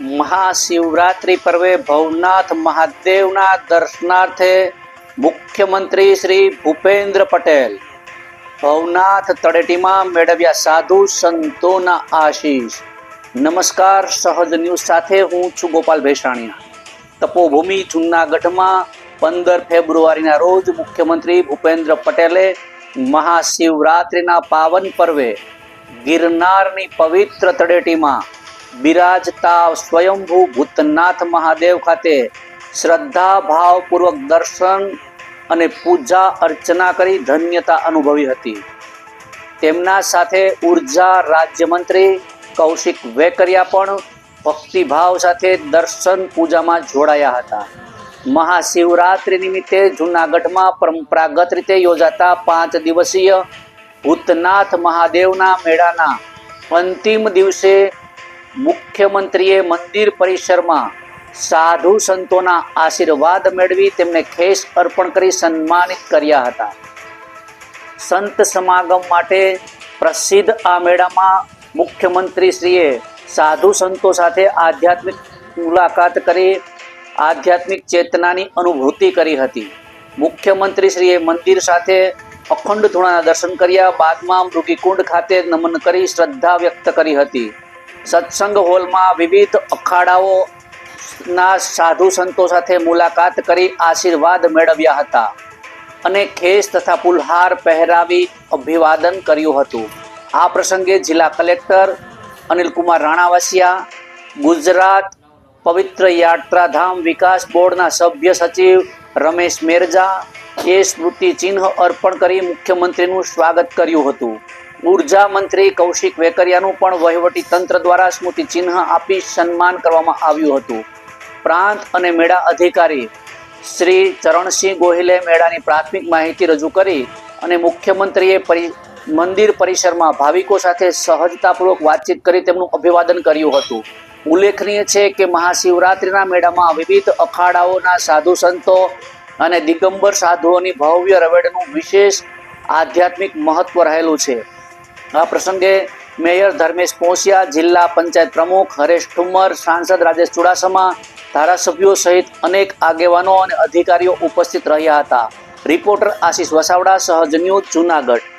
મહાશિવરાત્રિ પર્વે ભવનાથ મહાદેવના દર્શનાર્થે મુખ્યમંત્રી શ્રી ભૂપેન્દ્ર પટેલ ભવનાથ તળેટીમાં મેળવ્યા સાધુ સંતોના આશીષ. નમસ્કાર, સહજ ન્યૂઝ સાથે હું છું ગોપાલ ભેસાણીયા. તપોભૂમિ જૂનાગઢમાં પંદર ફેબ્રુઆરીના રોજ મુખ્યમંત્રી ભૂપેન્દ્ર પટેલે મહાશિવરાત્રિના પાવન પર્વે ગિરનારની પવિત્ર તળેટીમાં બિરાજતા સ્વયંભૂ ભૂતનાથ મહાદેવ ખાતે શ્રદ્ધા ભાવપૂર્વક દર્શન અને પૂજા અર્ચના કરી ધન્યતા અનુભવી હતી. તેમના સાથે ઊર્જા રાજ્યમંત્રી કૌશિક વેકરિયા પણ ભક્તિભાવ સાથે દર્શન પૂજામાં જોડાયા હતા. મહાશિવરાત્રિ નિમિત્તે જૂનાગઢમાં પરંપરાગત રીતે યોજાતા પાંચ દિવસીય ભૂતનાથ મહાદેવના મેળાના અંતિમ દિવસે મુખ્યમંત્રીએ મંદિર પરિસરમાં સાધુ સંતોના આશીર્વાદ મેળવી તેમને ખેસ અર્પણ કરી સન્માનિત કર્યા હતા. સંત સમાગમ માટે પ્રસિદ્ધ આ મેળામાં મુખ્યમંત્રીશ્રીએ સાધુ સંતો સાથે આધ્યાત્મિક મુલાકાત કરી, આધ્યાત્મિક ચેતનાની અનુભૂતિ કરી હતી. મુખ્યમંત્રીશ્રીએ મંદિર સાથે અખંડ ધૂણાના દર્શન કર્યા, બાદમાં મૃગીકુંડ ખાતે નમન કરી શ્રદ્ધા વ્યક્ત કરી હતી. સત્સંગ હોલમાં વિવિધ અખાડાઓના સાધુ સંતો સાથે મુલાકાત કરી આશીર્વાદ મેળવ્યા હતા અને ખેસ તથા પુલહાર પહેરાવી અભિવાદન કર્યું હતું. આ પ્રસંગે જિલ્લા કલેક્ટર અનિલકુમાર રાણાવાસિયા, ગુજરાત પવિત્ર યાત્રાધામ વિકાસ બોર્ડના સભ્ય સચિવ રમેશ મેરજા, એ સ્મૃતિ ચિહ્ન અર્પણ કરી મુખ્યમંત્રીનું સ્વાગત કર્યું હતું. ઊર્જા મંત્રી કૌશિક વેકરિયાનું પણ વહીવટી તંત્ર દ્વારા સ્મૃતિ ચિહ્ન આપી સન્માન કરવામાં આવ્યું હતું. પ્રાંત અને મેળા અધિકારી શ્રી ચરણસિંહ ગોહિલે મેળાની પ્રાથમિક માહિતી રજૂ કરી અને મુખ્યમંત્રીએ મંદિર પરિસરમાં ભાવિકો સાથે સહજતાપૂર્વક વાતચીત કરી તેમનું અભિવાદન કર્યું હતું. ઉલ્લેખનીય છે કે મહાશિવરાત્રિના મેળામાં વિવિધ અખાડાઓના સાધુ સંતો અને દિગંબર સાધુઓની ભવ્ય રવેડનું વિશેષ આધ્યાત્મિક મહત્વ રહેલું છે. આ પ્રસંગે મેયર ધર્મેશ પોસિયા, જિલ્લા પંચાયત પ્રમુખ હરેશ ઠુમ્મર, સાંસદ રાજેશ ચુડાસમા, ધારાસભ્યો સહિત અનેક આગેવાનો અને અધિકારીઓ ઉપસ્થિત રહ્યા હતા. રિપોર્ટર આશીષ વસાવડા, સહજ ન્યૂઝ જુનાગઢ.